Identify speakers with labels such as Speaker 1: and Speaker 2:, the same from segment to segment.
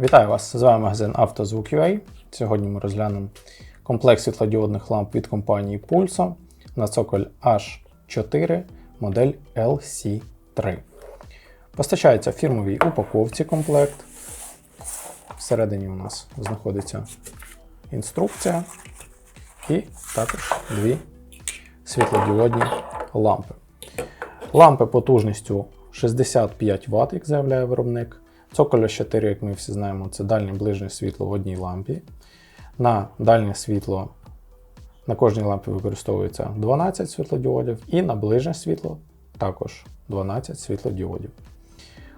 Speaker 1: Вітаю вас! З вами магазин «Автозвук.UA». Сьогодні ми розглянемо комплект світлодіодних ламп від компанії Pulso на цоколь H4 модель LC3. Постачається в фірмовій упаковці комплект. Всередині у нас знаходиться інструкція і також дві світлодіодні лампи. Лампи потужністю 65 Вт, як заявляє виробник. Цоколь 4, як ми всі знаємо, це дальнє ближнє світло в одній лампі. На дальнє світло на кожній лампі використовується 12 світлодіодів, і на ближнє світло також 12 світлодіодів.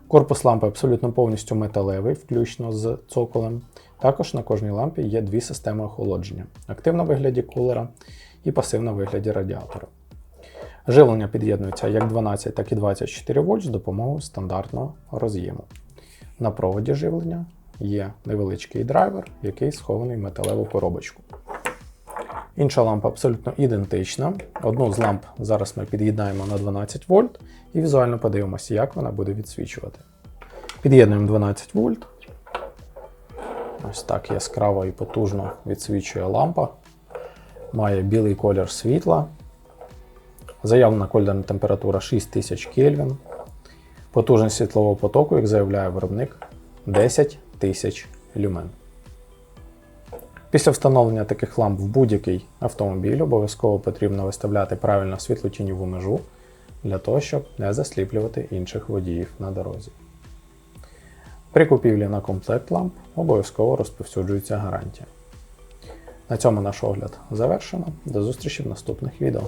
Speaker 1: Корпус лампи абсолютно повністю металевий, включно з цоколем. Також на кожній лампі є дві системи охолодження: активна в вигляді кулера і пасивна в вигляді радіатора. Живлення під'єднується як 12, так і 24 вольт з допомогою стандартного роз'єму. На проводі живлення є невеличкий драйвер, який схований в металеву коробочку. Інша лампа абсолютно ідентична. Одну з ламп зараз ми під'єднаємо на 12 вольт і візуально подивимося, як вона буде відсвічувати. Під'єднуємо 12 вольт. Ось так яскраво і потужно відсвічує лампа. Має білий колір світла. Заявлена кольорна температура 6000 Кельвін. Потужність світлового потоку, як заявляє виробник, 10 тисяч люмен. Після встановлення таких ламп в будь-який автомобіль обов'язково потрібно виставляти правильно світлотіньову межу для того, щоб не засліплювати інших водіїв на дорозі. При купівлі на комплект ламп обов'язково розповсюджується гарантія. На цьому наш огляд завершено. До зустрічі в наступних відео.